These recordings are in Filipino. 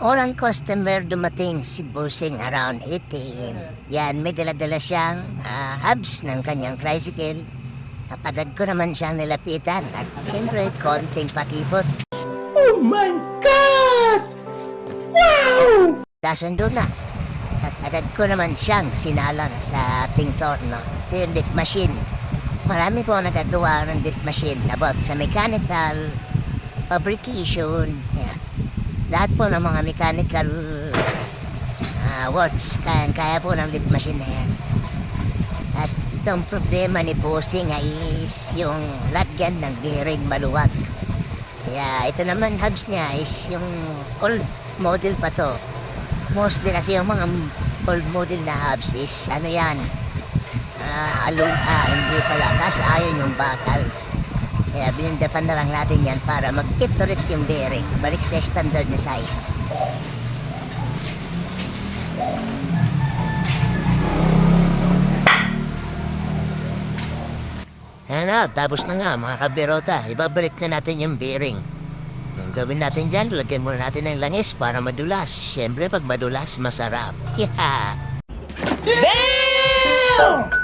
Unang customer dumating si Busing around 8 a.m. Yan, may dala-dala siyang ah, hubs ng kanyang tricycle. Napagad ko naman siyang nilapitan at siyempre konting pakipot. Oh my God! Wow! Kasundo na. At agad ko naman siyang sinala sa ating torno. Ito yung dit machine. Marami po nagagawa ng dit machine about sa mechanical fabrication. Yeah. Lahat po ng mga mechanical ah, works, kaya, kaya po ng dit machine na yan. At itong problema ni Bossing ay is yung lagyan ng bearing maluwag. Kaya ito naman hubs niya is yung old model pa to. Mostly kasi yung mga old model na hubs is ano yan, ah alum, ah, hindi pala, kasi ayon yung bakal. Kaya binindapan na lang natin yan para mag-fit ulit yung bearing, balik sa standard na size. Ayan na, tapos na nga mga kabirota. Ibabalik na natin yung bearing. Ang gawin natin dyan, lagyan muna natin ng langis para madulas. Siyempre, pag madulas, masarap. Yeah!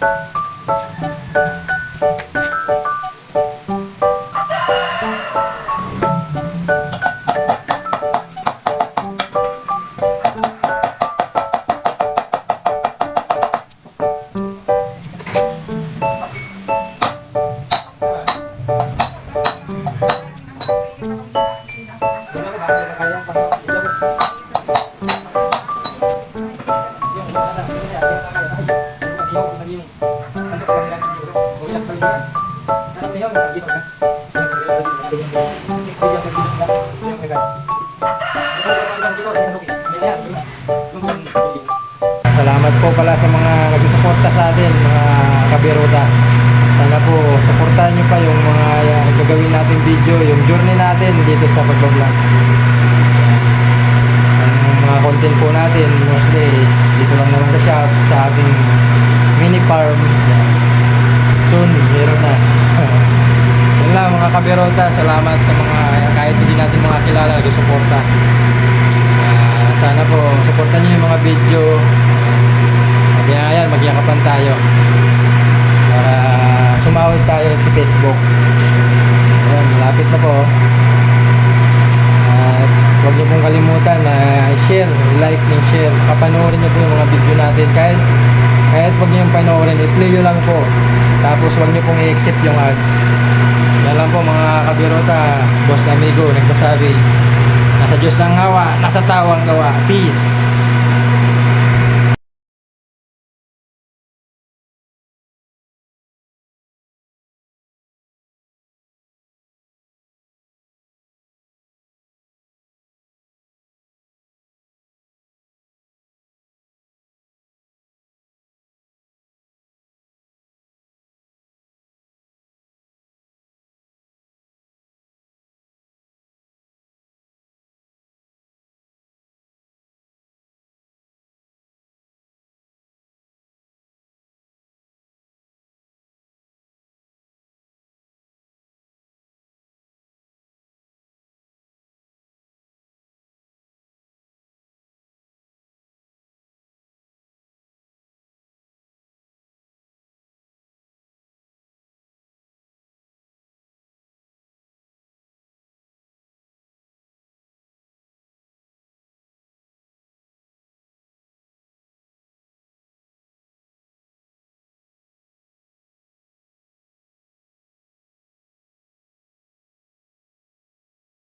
Bye. Salamat po pala sa mga nagsusuporta sa atin, mga kabirota. Sana po suportahan nyo pa yung mga uh, gagawin natin video, yung journey natin dito sa pagbablog. Ang mga content po natin mostly is dito lang naman sa shop, sa ating mini farm. Soon, meron na. Mga kabirota, salamat sa mga kahit hindi natin mga kilala nagsusuporta. Ah, sana po suportahan niyo yung mga video. Kaya ayan, magyakapan tayo. Para sumahod tayo sa Facebook. Ayan, malapit na po. At huwag niyo pong kalimutan na share, like and share. Saka niyo po yung mga video natin. Kahit kahit huwag niyo yung panoorin, i-play nyo lang po. Tapos huwag niyo pong i-accept yung ads lang po mga kabirota Boss Amigo nagsasabi nasa Diyos ang hawa, nasa tao ang gawa. Peace